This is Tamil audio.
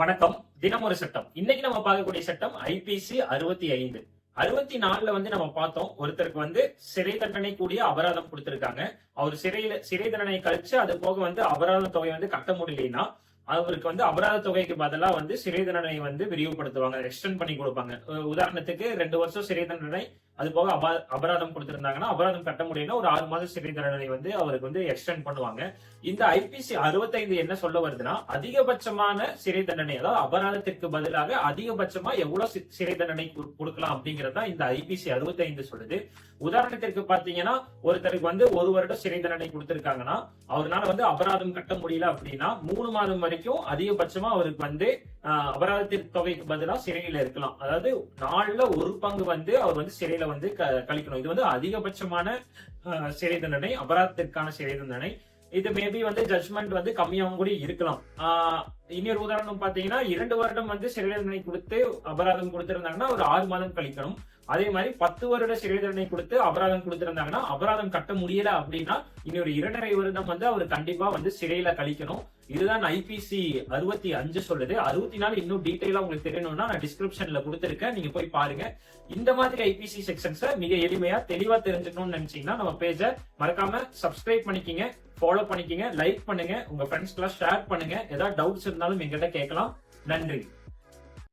வணக்கம். தினம் ஒரு சட்டம். இன்னைக்கு நம்ம பார்க்கக்கூடிய சட்டம் ஐபிசி அறுபத்தி ஐந்து. அறுபத்தி நாலுல வந்து நம்ம பார்த்தோம் ஒருத்தருக்கு வந்து சிறை தண்டனை கூடிய அபராதம் கொடுத்திருக்காங்க. அவர் சிறையில சிறை தண்டனை கழிச்சு அது போக வந்து அபராத தொகை வந்து கட்ட முடியலன்னா அவருக்கு வந்து அபராத தொகைக்கு பதிலாக வந்து சிறை தண்டனை வந்து விரிவுபடுத்துவாங்க எக்ஸ்டெண்ட் பண்ணி கொடுப்பாங்க. உதாரணத்துக்கு ரெண்டு வருஷம் சிறை தண்டனை அது போக அபா அபராதம் கொடுத்திருந்தாங்கன்னா அபராதம் கட்ட முடியும்னா ஒரு ஆறு மாதம் சிறை தண்டனை வந்து அவருக்கு வந்து எக்ஸ்டெண்ட் பண்ணுவாங்க. இந்த ஐபிசி அறுபத்தைந்து என்ன சொல்ல வருதுன்னா அதிகபட்சமான சிறை தண்டனை அதாவது அபராதத்திற்கு பதிலாக அதிகபட்சமா எவ்வளவு சிறை தண்டனை கொடுக்கலாம் அப்படிங்கறது தான் இந்த ஐபிசி அறுபத்தைந்து சொல்லுது. உதாரணத்திற்கு பாத்தீங்கன்னா ஒருத்தருக்கு வந்து ஒரு வருடம் சிறை தண்டனை கொடுத்திருக்காங்கன்னா அவரால வந்து அபராதம் கட்ட முடியல அப்படின்னா மூணு மாதம் வரைக்கும் அதிகபட்சமா அவருக்கு வந்து ஆஹ், தொகைக்கு பதிலா சிறையில இருக்கலாம். அதாவது நாலுல ஒரு பங்கு வந்து அவர் வந்து சிறையில வந்து க- கழிக்கணும். இது வந்து அதிகபட்சமான ஆஹ், சிறை தண்டனை அபராதத்திற்கான சிறை தண்டனை. இது மேபி வந்து ஜட்மெண்ட் வந்து கம்மியாகவும் கூட இருக்கலாம். இனி இன்னொரு உதாரணம் பாத்தீங்கன்னா இரண்டு வருடம் வந்து சிறை தண்டனை கொடுத்து அபராதம் கொடுத்திருந்தாங்கன்னா ஒரு ஆறு மாதம் கழிக்கணும். அதே மாதிரி பத்து வருட சிறை தண்டனை கொடுத்து அபராதம் கொடுத்திருந்தாங்கன்னா அபராதம் கட்ட முடியல அப்படின்னா இனி ஒரு இரண்டரை வருடம் வந்து அவர் கண்டிப்பா வந்து சிறையில கழிக்கணும். இதுதான் ஐபிசி அறுபத்தி அஞ்சு சொல்லுது. அறுபத்தி நாலு இன்னும் டீட்டெயிலா உங்களுக்கு தெரியணும்னா நான் டிஸ்கிரிப்ஷன்ல கொடுத்துருக்கேன். நீங்க போய் பாருங்க. இந்த மாதிரி ஐபிசி செக்ஷன்ஸை மிக எளிமையா தெளிவா தெரிஞ்சுக்கணும்னு நினைச்சீங்கன்னா நம்ம பேஜை மறக்காம சப்ஸ்கிரைப் பண்ணிக்கிங்க ஃபாலோ பண்ணிக்கிங்க லைக் பண்ணுங்க உங்க ஃப்ரெண்ட்ஸ்க்கெல்லாம் ஷேர் பண்ணுங்க. ஏதாவது டவுட்ஸ் இருந்தாலும் எங்கிட்ட கேட்கலாம். நன்றி.